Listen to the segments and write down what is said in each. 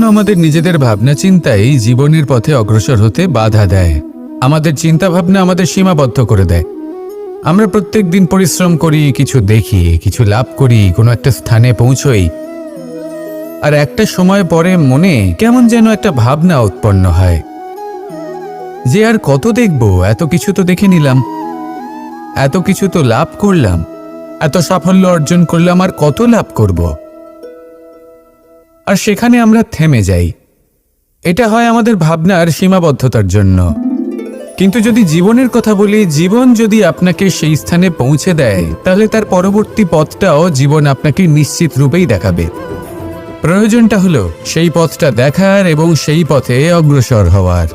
কখনো আমাদের নিজেদের ভাবনা চিন্তাই জীবনের পথে অগ্রসর হতে বাধা দেয়। আমাদের চিন্তা ভাবনা আমাদের সীমাবদ্ধ করে দেয়। আমরা প্রত্যেক দিন পরিশ্রম করি, কিছু দেখি, কিছু লাভ করি, কোনো একটা স্থানে পৌঁছই। আর একটা সময় পরে মনে কেমন যেন একটা ভাবনা উৎপন্ন হয়। যে আর কত দেখব, এত কিছু তো দেখে নিলাম। এত কিছু তো লাভ করলাম। এত সাফল্য অর্জন করলাম, আর কত লাভ করব? আর সেখানে আমরা থেমে যাই। এটা হয় আমাদের ভাবনার সীমাবদ্ধতার জন্য। কিন্তু যদি জীবনের কথা বলি, জীবন যদি আপনাকে সেই স্থানে পৌঁছে দেয়, তাহলে তার পরবর্তী পথটাও জীবন আপনাকে নিশ্চিত রূপেই দেখাবে। প্রয়োজনটা হলো সেই পথটা দেখার এবং সেই পথে অগ্রসর হওয়ার।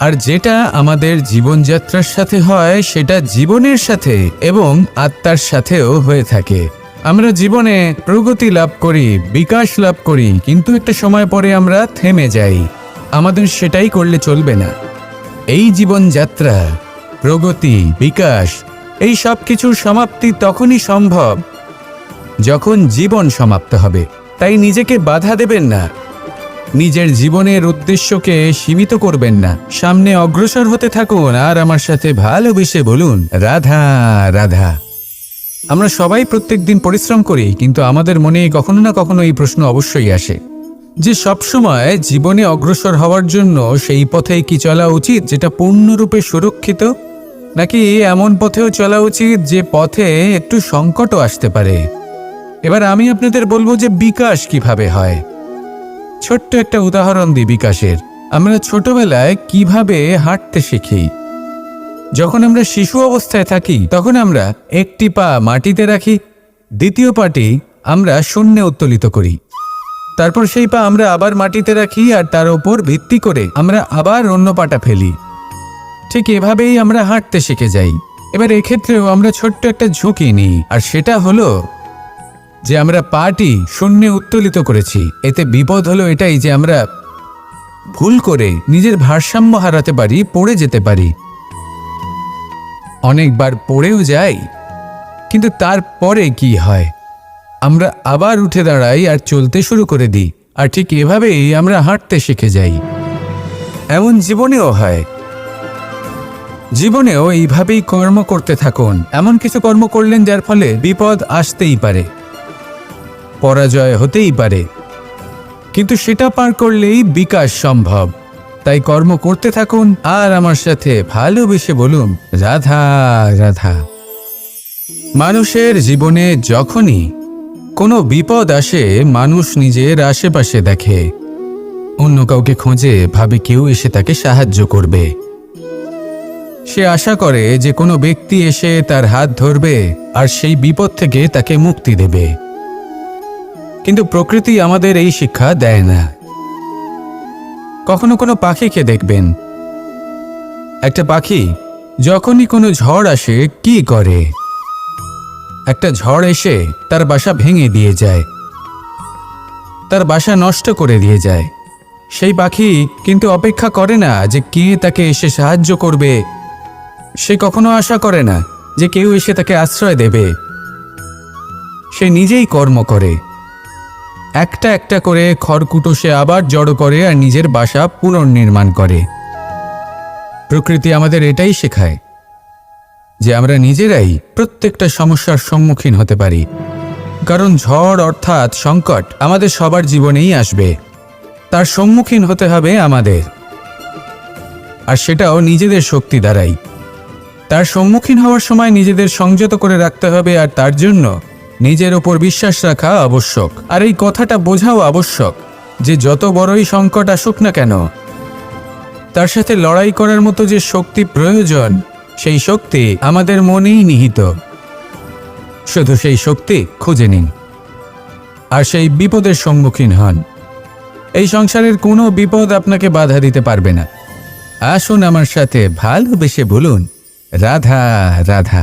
আর যেটা আমাদের জীবনযাত্রার সাথে হয়, সেটা জীবনের সাথে এবং আত্মার সাথেও হয়ে থাকে। আমরা জীবনে প্রগতি লাভ করি, বিকাশ লাভ করি, কিন্তু একটা সময় পরে আমরা থেমে যাই। আমাদের সেটাই করলে চলবে না। এই জীবনযাত্রা, প্রগতি, বিকাশ, এই সব কিছুর সমাপ্তি তখনই সম্ভব, যখন জীবন সমাপ্ত হবে। তাই নিজেকে বাধা দেবেন না। নিজের জীবনের উদ্দেশ্যকে সীমিত করবেন না। সামনে অগ্রসর হতে থাকুন আর আমার সাথে ভালোবেসে বলুন, রাধা রাধা। আমরা সবাই প্রত্যেক দিন পরিশ্রম করি, কিন্তু আমাদের মনে কখনো না কখনো এই প্রশ্ন অবশ্যই আসে। যে সবসময় জীবনে অগ্রসর হওয়ার জন্য সেই পথে কি চলা উচিত, যেটা পূর্ণরূপে সুরক্ষিত? নাকি এমন পথেও চলা উচিত যে পথে একটু সংকটও আসতে পারে? এবার আমি আপনাদের বলব যে বিকাশ কীভাবে হয়। ছোট্ট একটা উদাহরণ দিই বিকাশের। আমরা ছোটবেলায় কীভাবে হাঁটতে শিখি? যখন আমরা শিশু অবস্থায় থাকি, তখন আমরা একটি পা মাটিতে রাখি, দ্বিতীয় পাটি আমরা শূন্যে উত্তোলিত করি। তারপর সেই পা আমরা আবার মাটিতে রাখি আর তার ওপর ভিত্তি করে আমরা আবার অন্য পাটা ফেলি। ঠিক এভাবেই আমরা হাঁটতে শিখে যাই। এবার এক্ষেত্রেও আমরা ছোট্ট একটা ঝুঁকি নিই, আর সেটা হলো যে আমরা পাটি শূন্যে উত্তোলিত করেছি। এতে বিপদ হলো এটাই যে আমরা ভুল করে নিজের ভারসাম্য হারাতে পারি, পড়ে যেতে পারি। অনেকবার পড়েও যাই, কিন্তু তারপরে কি হয়? আমরা আবার উঠে দাঁড়াই আর চলতে শুরু করে দিই, আর ঠিক এভাবেই আমরা হাঁটতে শিখে যাই। এমন জীবনেও হয়। জীবনেও এইভাবেই কর্ম করতে থাকুন। এমন কিছু কর্ম করলেন যার ফলে বিপদ আসতেই পারে, পরাজয় হতেই পারে। কিন্তু সেটা পার করলেই বিকাশ সম্ভব। তাই কর্ম করতে থাকুন আর আমার সাথে ভালোবেসে বলুন, রাধা রাধা। মানুষের জীবনে যখনই কোনো বিপদ আসে, মানুষ নিজের আশেপাশে দেখে। অন্য কাউকে খোঁজে ভাবে কেউ এসে তাকে সাহায্য করবে। সে আশা করে যে কোনো ব্যক্তি এসে তার হাত ধরবে আর সেই বিপদ থেকে তাকে মুক্তি দেবে। কিন্তু প্রকৃতি আমাদের এই শিক্ষা দেয় না। কখনো কোনো পাখিকে দেখবেন? একটা পাখি, যখনই কোনো ঝড় আসে, কি করে? একটা ঝড় এসে তার বাসা ভেঙে দিয়ে যায়। তার বাসা নষ্ট করে দিয়ে যায়। সেই পাখি কিন্তু অপেক্ষা করে না যে কে তাকে এসে সাহায্য করবে। সে কখনো আশা করে না যে কেউ এসে তাকে আশ্রয় দেবে। সে নিজেই কর্ম করে। একটা একটা করে খড়কুটো সে আবার জড়ো করে আর নিজের বাসা পুনর্নির্মাণ করে। প্রকৃতি আমাদের এটাই শেখায় যে আমরা নিজেরাই প্রত্যেকটা সমস্যার সম্মুখীন হতে পারি। কারণ ঝড় অর্থাৎ সংকট আমাদের সবার জীবনেই আসবে। তার সম্মুখীন হতে হবে আমাদের। আর সেটাও নিজেদের শক্তি দ্বারাই। তার সম্মুখীন হওয়ার সময় নিজেদের সংযত করে রাখতে হবে আর তার জন্য নিজের ওপর বিশ্বাস রাখা আবশ্যক। আর এই কথাটা বোঝাও আবশ্যক যে যত বড়ই সংকট আসুক না কেন, তার সাথে লড়াই করার মতো যে শক্তি প্রয়োজন, সেই শক্তি আমাদের মনেই নিহিত। শুধু সেই শক্তি খুঁজে নিন, আর সেই বিপদের সম্মুখীন হন। এই সংসারের কোনো বিপদ আপনাকে বাধা দিতে পারবে না। আসুন আমার সাথে ভালোবেসে বলুন, রাধা রাধা।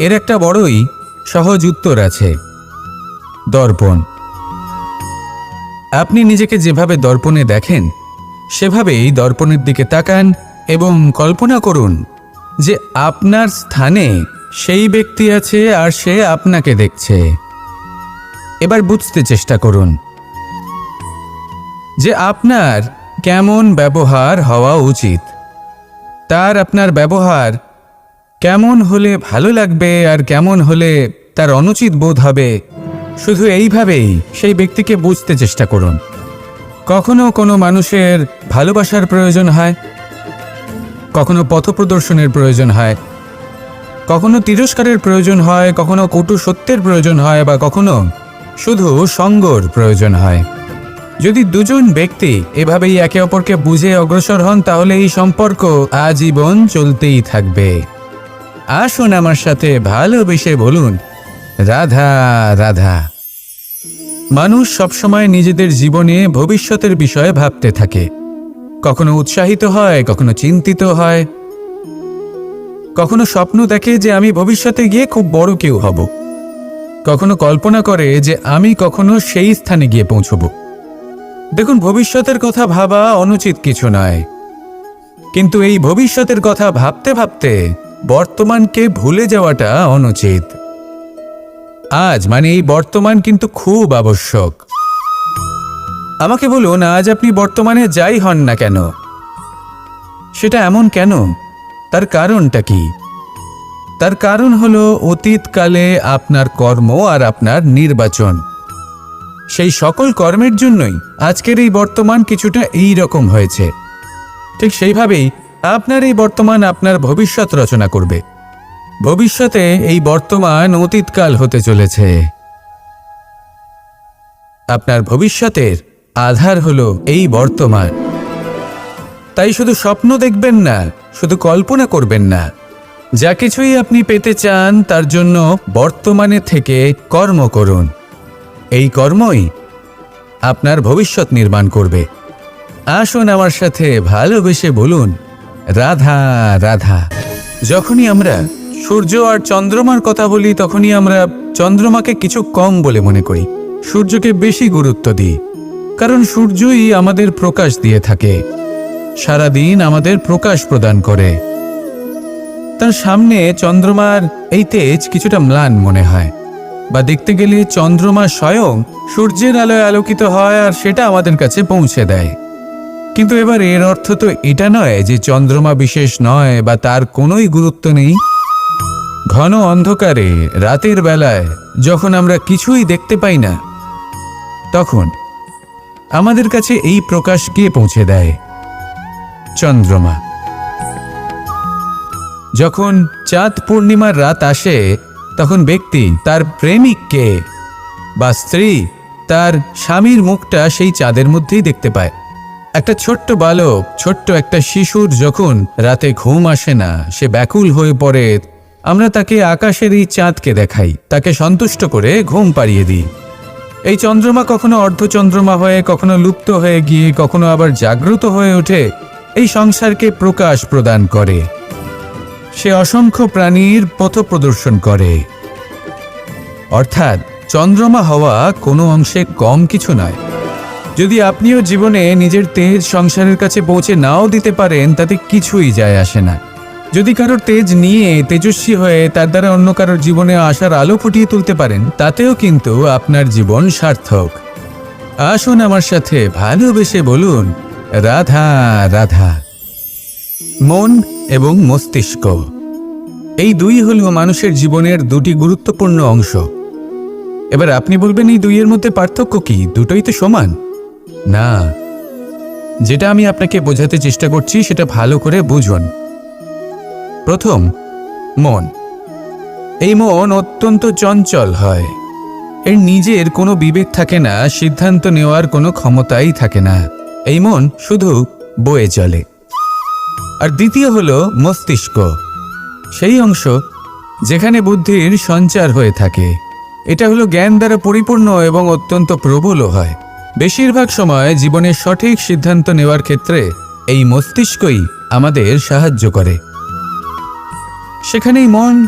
এর একটা বড়ই সহজ উত্তর আছে, দর্পণ। আপনি নিজেকে যেভাবে দর্পণে দেখেন, সেভাবেই দর্পণের দিকে তাকান এবং কল্পনা করুন যে আপনার স্থানে সেই ব্যক্তি আছে আর সে আপনাকে দেখছে। এবার বুঝতে চেষ্টা করুন যে আপনার কেমন ব্যবহার হওয়া উচিত। তার আপনার ব্যবহার কেমন হলে ভালো লাগবে আর কেমন হলে তার অনুচিত বোধ হবে? শুধু এইভাবেই সেই ব্যক্তিকে বুঝতে চেষ্টা করুন। কখনো কোনো মানুষের ভালোবাসার প্রয়োজন হয়? কখনো পথপ্রদর্শনের প্রয়োজন হয়? কখনো তিরস্কারের প্রয়োজন হয়? কখনো কটু সত্যের প্রয়োজন হয়? বা কখনো শুধু সঙ্গর প্রয়োজন হয়? যদি দুজন ব্যক্তি এভাবেই একে অপরকে বুঝে অগ্রসর হন, তাহলে এই সম্পর্ক আজীবন চলতেই থাকবে। আসুন আমার সাথে ভালোবেসে বলুন। রাধা রাধা। মানুষ সবসময় নিজেদের জীবনে ভবিষ্যতের বিষয়ে ভাবতে থাকে। কখনো উৎসাহিত হয়, কখনো চিন্তিত হয়। কখনো স্বপ্ন দেখে যে আমি ভবিষ্যতে গিয়ে খুব বড় কেউ হব। কখনো কল্পনা করে যে আমি কখনো সেই স্থানে গিয়ে পৌঁছব। দেখুন, ভবিষ্যতের কথা ভাবা অনুচিত কিছু নয়। কিন্তু এই ভবিষ্যতের কথা ভাবতে ভাবতে বর্তমানকে ভুলে যাওয়াটা অনুচিত। আজ মানে এই বর্তমান কিন্তু খুব আবশ্যক। আমাকে বলুন, আজ আপনি বর্তমানে যাই হন না কেন? সেটা এমন কেন? তার কারণটা কি? তার কারণ হলো অতীতকালে আপনার কর্ম আর আপনার নির্বাচন। সেই সকল কর্মের জন্যই আজকের এই বর্তমান কিছুটা এই রকম হয়েছে। ঠিক সেইভাবেই আপনার এই বর্তমান আপনার ভবিষ্যৎ রচনা করবে। ভবিষ্যতে এই বর্তমান অতীতকাল হতে চলেছে। আপনার ভবিষ্যতের আধার হলো এই বর্তমান। তাই শুধু স্বপ্ন দেখবেন না, শুধু কল্পনা করবেন না। যা কিছুই আপনি পেতে চান, তার জন্য বর্তমানে থেকে কর্ম করুন। এই কর্মই আপনার ভবিষ্যৎ নির্মাণ করবে। আসুন আমার সাথে ভালোবেসে বলুন রাধা রাধা। যখনই আমরা সূর্য আর চন্দ্রমার কথা বলি, তখনই আমরা চন্দ্রমাকে কিছু কম বলে মনে করি। সূর্যকে বেশি গুরুত্ব দিই, কারণ সূর্যই আমাদের প্রকাশ দিয়ে থাকে। সারাদিন আমাদের প্রকাশ প্রদান করে। তার সামনে চন্দ্রমার এই তেজ কিছুটা ম্লান মনে হয়, বা দেখতে গেলে চন্দ্রমা স্বয়ং সূর্যের আলোয় আলোকিত হয় আর সেটা আমাদের কাছে পৌঁছে দেয়। কিন্তু এবার এর অর্থ তো এটা নয় যে চন্দ্রমা বিশেষ নয় বা তার কোনোই গুরুত্ব নেই। ঘন অন্ধকারে, রাতের বেলায়, যখন আমরা কিছুই দেখতে পাই না, তখন আমাদের কাছে এই প্রকাশ কে পৌঁছে দেয়, চন্দ্রমা। যখন চাঁদ পূর্ণিমার রাত আসে, তখন ব্যক্তি তার প্রেমিককে বা স্ত্রী তার স্বামীর মুখটা সেই চাঁদের মধ্যেই দেখতে পায়। একটা ছোট্ট বালক, ছোট্ট একটা শিশুর যখন রাতে ঘুম আসে না, সে ব্যাকুল হয়ে পড়ে, আমরা তাকে আকাশের এই চাঁদকে দেখাই। তাকে সন্তুষ্ট করে ঘুম পাড়িয়ে দিই। এই চন্দ্রমা কখনো অর্ধচন্দ্রমা হয়ে, কখনো লুপ্ত হয়ে গিয়ে, কখনো আবার জাগ্রত হয়ে ওঠে, এই সংসারকে প্রকাশ প্রদান করে। সে অসংখ্য প্রাণীর পথ প্রদর্শন করে। অর্থাৎ চন্দ্রমা হওয়া কোনো অংশে কম কিছু নয়। যদি আপনিও জীবনে নিজের তেজ সংসারের কাছে পৌঁছে নাও দিতে পারেন, তাতে কিছুই যায় আসে না। যদি কারোর তেজ নিয়ে তেজস্বী হয়ে তার দ্বারা অন্য কারোর জীবনে আসার আলো ফুটিয়ে তুলতে পারেন, তাতেও কিন্তু আপনার জীবন সার্থক। আসুন আমার সাথে ভালোবেসে বলুন, রাধা রাধা। মন এবং মস্তিষ্ক। এই দুই হল মানুষের জীবনের দুটি গুরুত্বপূর্ণ অংশ। এবার আপনি বলবেন, এই দুইয়ের মধ্যে পার্থক্য কি? দুটোই তো সমান। না। যেটা আমি আপনাকে বোঝাতে চেষ্টা করছি, সেটা ভালো করে বুঝুন। প্রথম, মন। এই মন অত্যন্ত চঞ্চল হয়। এর নিজের কোনো বিবেক থাকে না, সিদ্ধান্ত নেওয়ার কোনো ক্ষমতাই থাকে না। এই মন শুধু বয়ে চলে। আর দ্বিতীয় হলো মস্তিষ্ক। সেই অংশ যেখানে বুদ্ধির সঞ্চার হয়ে থাকে। এটা হলো জ্ঞান দ্বারা পরিপূর্ণ এবং অত্যন্ত প্রবলও হয়। বেশিরভাগ সময় জীবনের সঠিক সিদ্ধান্ত নেওয়ার ক্ষেত্রে এই মস্তিষ্কই আমাদের সাহায্য করে। সেখানেই মন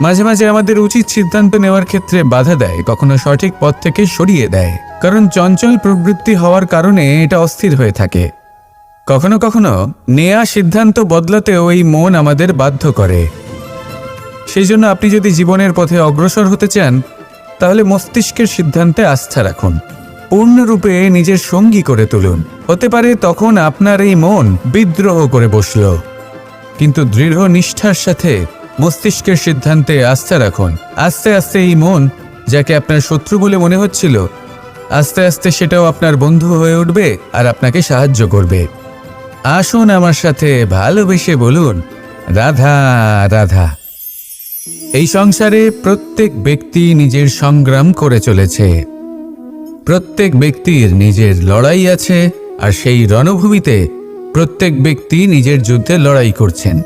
মাঝে মাঝে আমাদের উচিত সিদ্ধান্ত নেওয়ার ক্ষেত্রে বাধা দেয়, কখনো সঠিক পথ থেকে সরিয়ে দেয়। কারণ চঞ্চল প্রবৃত্তি হওয়ার কারণে এটা অস্থির হয়ে থাকে। কখনো কখনো নেয়া সিদ্ধান্ত বদলাতেও এই মন আমাদের বাধ্য করে। সেই জন্য আপনি যদি জীবনের পথে অগ্রসর হতে চান, তাহলে মস্তিষ্কের সিদ্ধান্তে আস্থা রাখুন। পূর্ণরূপে নিজের সঙ্গী করে তুলুন। হতে পারে তখন আপনার এই মন বিদ্রোহ করে বসল। কিন্তু দৃঢ় নিষ্ঠার সাথে মস্তিষ্কের সিদ্ধান্তে আস্থা রাখুন। আস্তে আস্তে এই মন যাকে আপনার শত্রু বলে মনে হচ্ছিল, আস্তে আস্তে সেটাও আপনার বন্ধু হয়ে উঠবে আর আপনাকে সাহায্য করবে। আসুন আমার সাথে ভালোবেসে বলুন, রাধা রাধা। এই সংসারে প্রত্যেক ব্যক্তি নিজের সংগ্রাম করে চলেছে। প্রত্যেক ব্যক্তির নিজের লড়াই আছে আর সেই রণভূমিতে প্রত্যেক ব্যক্তি নিজের যুদ্ধে লড়াই করছেন।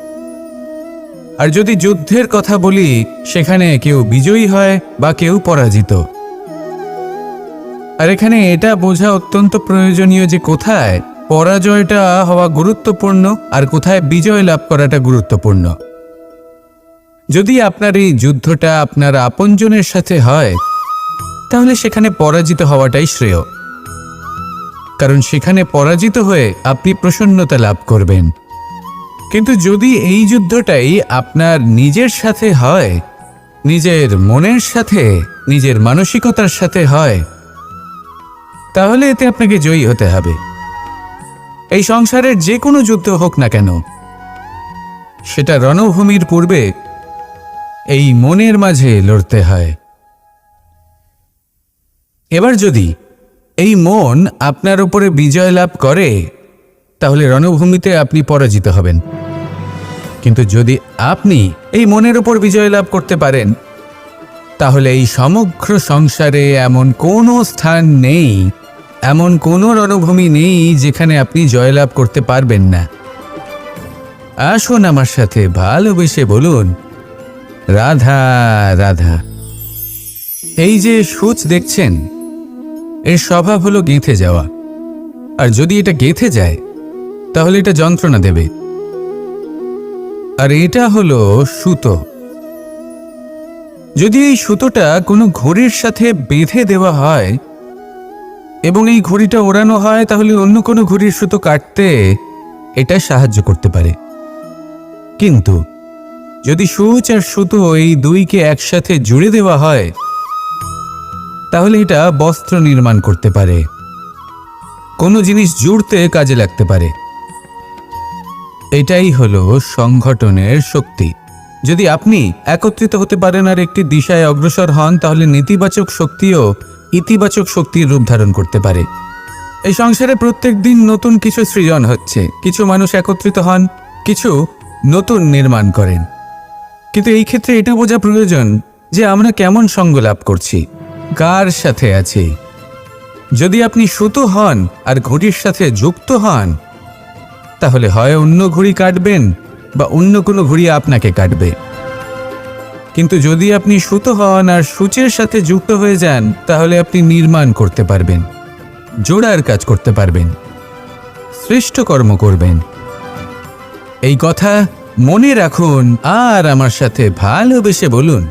আর যদি যুদ্ধের কথা বলি, সেখানে কেউ বিজয়ী হয় বা কেউ পরাজিত। আর এখানে এটা বোঝা অত্যন্ত প্রয়োজনীয় যে কোথায় পরাজয়টা হওয়া গুরুত্বপূর্ণ আর কোথায় বিজয় লাভ করাটা গুরুত্বপূর্ণ। যদি আপনার এই যুদ্ধটা আপনার আপনজনের সাথে হয় তাহলে সেখানে পরাজিত হওয়াটাই শ্রেয়। কারণ সেখানে পরাজিত হয়ে আপনি প্রসন্নতা লাভ করবেন। কিন্তু যদি এই যুদ্ধটাই আপনার নিজের সাথে হয়, নিজের মনের সাথে, নিজের মানসিকতার সাথে হয়, তাহলে এতে আপনাকে জয়ী হতে হবে। এই সংসারের যে কোনো যুদ্ধ হোক না কেন, সেটা রণভূমির পূর্বে এই মনের মাঝে লড়তে হয়। এবার যদি এই মন আপনার উপরে বিজয় লাভ করে, তাহলে রণভূমিতে আপনি পরাজিত হবেন। কিন্তু যদি আপনি এই মনের উপর বিজয় লাভ করতে পারেন, তাহলে এই সমগ্র সংসারে এমন কোনো স্থান নেই, এমন কোনো রণভূমি নেই যেখানে আপনি জয়লাভ করতে পারবেন না। আসুন আমার সাথে ভালোবেসে বলুন, রাধা রাধা, এই যে সূচ দেখছেন এর স্বভাব হলো গেঁথে যাওয়া। আর যদি এটা গেঁথে যায়, তাহলে এটা যন্ত্রণা দেবে। আর এটা হলো সুতো। যদি এই সুতোটা কোনো ঘড়ির সাথে বেঁধে দেওয়া হয় এবং এই ঘড়িটা ওড়ানো হয়, তাহলে অন্য কোনো ঘড়ির সুতো কাটতে এটা সাহায্য করতে পারে। কিন্তু যদি সূচ আর সুতো এই দুইকে একসাথে জুড়ে দেওয়া হয় তাহলে এটা বস্ত্র নির্মাণ করতে পারে। কোনো জিনিস জুড়তে কাজে লাগতে পারে। এটাই হলো সংগঠনের শক্তি। যদি আপনি একত্রিত হতে পারেন আর একটি দিশায় অগ্রসর হন, তাহলে নেতিবাচক শক্তিও ইতিবাচক শক্তির রূপ ধারণ করতে পারে। এই সংসারে প্রত্যেক দিন নতুন কিছু সৃজন হচ্ছে। কিছু মানুষ একত্রিত হন, কিছু নতুন নির্মাণ করেন। কিন্তু এই ক্ষেত্রে এটা বোঝা প্রয়োজন যে আমরা কেমন সঙ্গ লাভ করছি। কার সাথে আছি? যদি আপনি সুতো হন আর ঘড়ির সাথে যুক্ত হন, তাহলে হয় অন্য ঘড়ি কাটবেন বা অন্য কোনো ঘড়ি আপনাকে কাটবে। কিন্তু যদি আপনি সুতো হন আর সূচের সাথে যুক্ত হয়ে যান, তাহলে আপনি নির্মাণ করতে পারবেন, জোড়ার কাজ করতে পারবেন, শ্রেষ্ঠ কর্ম করবেন। এই কথা মনে রাখুন আর আমার সাথে ভালোবেসে বলুন,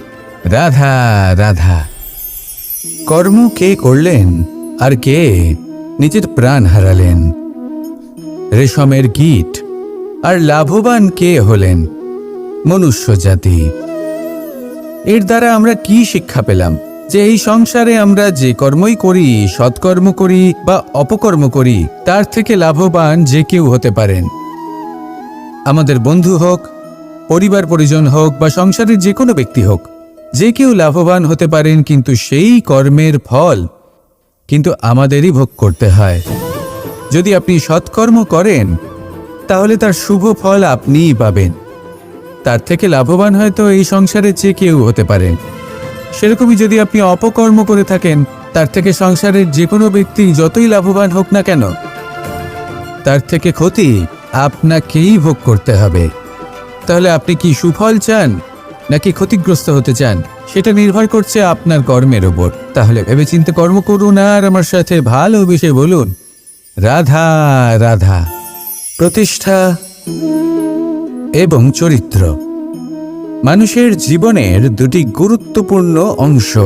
রাধা রাধা। কর্ম কে করলেন আর কে নিজের প্রাণ হারালেন? রেশমের গীত আর লাভবান কে হলেন মনুষ্য জাতি? এর দ্বারা আমরা কি শিক্ষা পেলাম যে এই সংসারে আমরা যে কর্মই করি, সৎকর্ম করি বা অপকর্ম করি, তার থেকে লাভবান যে কেউ হতে পারেন? আমাদের বন্ধু হোক, পরিবার পরিজন হোক বা সংসারের যে কোনো ব্যক্তি হোক যে কেউ লাভবান হতে পারেন কিন্তু সেই কর্মের ফল কিন্তু আমাদেরই ভোগ করতে হয়। যদি আপনি সৎকর্ম করেন, তাহলে তার শুভ ফল আপনিই পাবেন। তার থেকে লাভবান হয়তো এই সংসারে যে কেউ হতে পারেন সেরকমই যদি আপনি অপকর্ম করে থাকেন, তার থেকে সংসারের যে কোনো ব্যক্তি যতই লাভবান হোক না কেন, তার থেকে ক্ষতি আপনাকেই ভোগ করতে হবে। তাহলে আপনি কি সুফল চান? নাকি ক্ষতিগ্রস্ত হতে চান? সেটা নির্ভর করছে আপনার কর্মের ওপর তাহলে ভেবেচিন্তে কর্ম করুন আর আমার সাথে ভালো ভালোবেসে বলুন। রাধা রাধা। প্রতিষ্ঠা এবং চরিত্র। মানুষের জীবনের দুটি গুরুত্বপূর্ণ অংশ।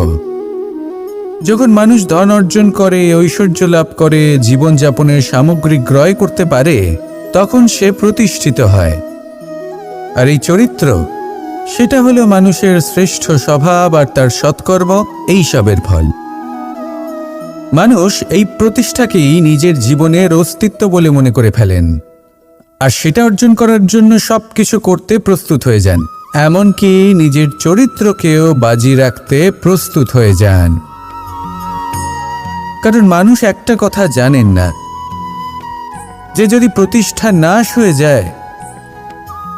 যখন মানুষ ধন অর্জন করে, ঐশ্বর্য লাভ করে, জীবনযাপনের সামগ্রী ক্রয় করতে পারে, তখন সে প্রতিষ্ঠিত হয়। আর এই চরিত্র সেটা হলো মানুষের শ্রেষ্ঠ স্বভাব আর তার সৎকর্ম এইসবের ফল। মানুষ এই প্রতিষ্ঠাকেই নিজের জীবনের অস্তিত্ব বলে মনে করে ফেলেন। আর সেটা অর্জন করার জন্য সব কিছু করতে প্রস্তুত হয়ে যান, এমনকি নিজের চরিত্রকেও বাজি রাখতে প্রস্তুত হয়ে যান। কারণ মানুষ একটা কথা জানেন না, যে যদি প্রতিষ্ঠা নাশ হয়ে যায়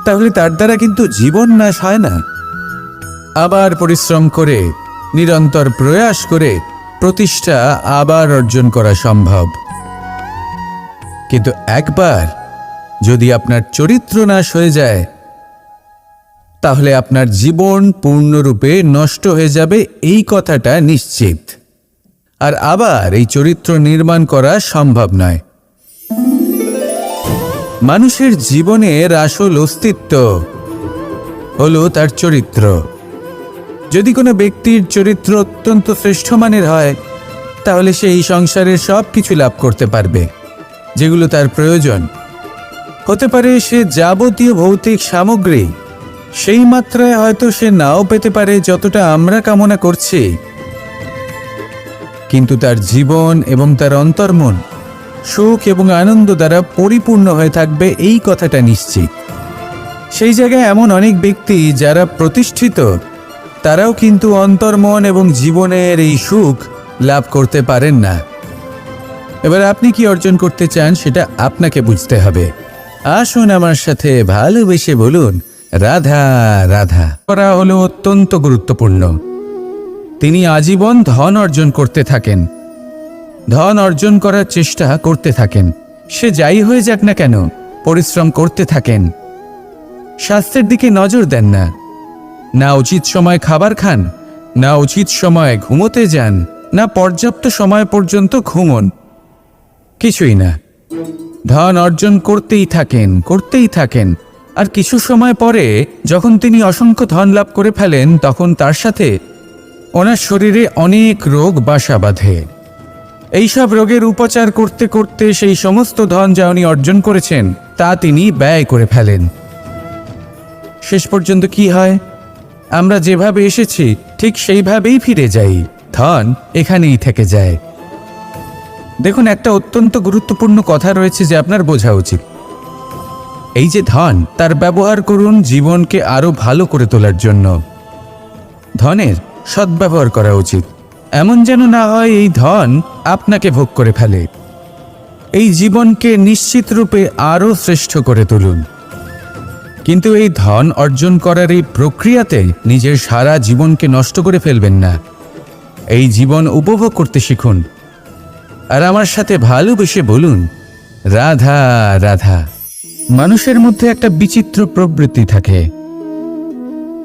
তাহলে তার দ্বারা কিন্তু জীবন নাশ হয় না। আবার পরিশ্রম করে, নিরন্তর প্রয়াস করে প্রতিষ্ঠা আবার অর্জন করা সম্ভব। কিন্তু একবার যদি আপনার চরিত্র নাশ হয়ে যায়, তাহলে আপনার জীবন পূর্ণরূপে নষ্ট হয়ে যাবে এই কথাটা নিশ্চিত। আর আবার এই চরিত্র নির্মাণ করা সম্ভব নয়। মানুষের জীবনের আসল অস্তিত্ব হলো তার চরিত্র। যদি কোনো ব্যক্তির চরিত্র অত্যন্ত শ্রেষ্ঠ মানের হয়, তাহলে সে এই সংসারের সব কিছু লাভ করতে পারবে, যেগুলো তার প্রয়োজন। হতে পারে সে যাবতীয় ভৌতিক সামগ্রী, সেই মাত্রায় হয়তো সে নাও পেতে পারে যতটা আমরা কামনা করছি। কিন্তু তার জীবন এবং তার অন্তর্মন সুখ এবং আনন্দ দ্বারা পরিপূর্ণ হয়ে থাকবে এই কথাটা নিশ্চিত। সেই জায়গায় এমন অনেক ব্যক্তি যারা প্রতিষ্ঠিত, তারাও কিন্তু অন্তর্মন এবং জীবনের এই সুখ লাভ করতে পারেন না। এবার আপনি কি অর্জন করতে চান সেটা আপনাকে বুঝতে হবে। আসুন আমার সাথে ভালোবেসে বলুন, রাধা রাধা। করা হলো অত্যন্ত গুরুত্বপূর্ণ। তিনি আজীবন ধন অর্জন করতে থাকেন। ধন অর্জন করার চেষ্টা করতে থাকেন। সে যাই হয়ে যাক না কেন, পরিশ্রম করতে থাকেন। স্বাস্থ্যের দিকে নজর দেন না। না উচিত সময় খাবার খান, না উচিত সময় ঘুমোতে যান, না পর্যাপ্ত সময় পর্যন্ত ঘুমন। কিছুই না। ধন অর্জন করতেই থাকেন করতেই থাকেন। আর কিছু সময় পরে যখন তিনি অসংখ্য ধন লাভ করে ফেলেন, তখন তার সাথে ওনার শরীরে অনেক রোগ বাসা বাঁধে। এইসব রোগের উপচার করতে করতে সেই সমস্ত ধন যা উনি অর্জন করেছেন, তা তিনি ব্যয় করে ফেলেন। শেষ পর্যন্ত কি হয়? আমরা যেভাবে এসেছি, ঠিক সেইভাবেই ফিরে যাই। ধন এখানেই থেকে যায়। দেখুন, একটা অত্যন্ত গুরুত্বপূর্ণ কথা রয়েছে যে আপনার বোঝা উচিত। এই যে ধন, তার ব্যবহার করুন জীবনকে আরও ভালো করে তোলার জন্য। ধনের সদ্ব্যবহার করা উচিত। এমন যেন না হয় এই ধন আপনাকে ভোগ করে ফেলে। এই জীবনকে নিশ্চিত রূপে আরও শ্রেষ্ঠ করে তুলুন। কিন্তু এই ধন অর্জন করার এই প্রক্রিয়াতে নিজের সারা জীবনকে নষ্ট করে ফেলবেন না। এই জীবন উপভোগ করতে শিখুন। আর আমার সাথে ভালোবেসে বলুন, রাধা রাধা। মানুষের মধ্যে একটা বিচিত্র প্রবৃত্তি থাকে।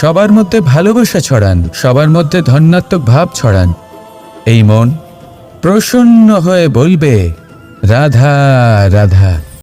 সবার মধ্যে ভালোবাসা ছড়ান, সবার মধ্যে ধন্যাত্মক ভাব ছড়ান। এই মন প্রসন্ন হয়ে বলবে, রাধা রাধা।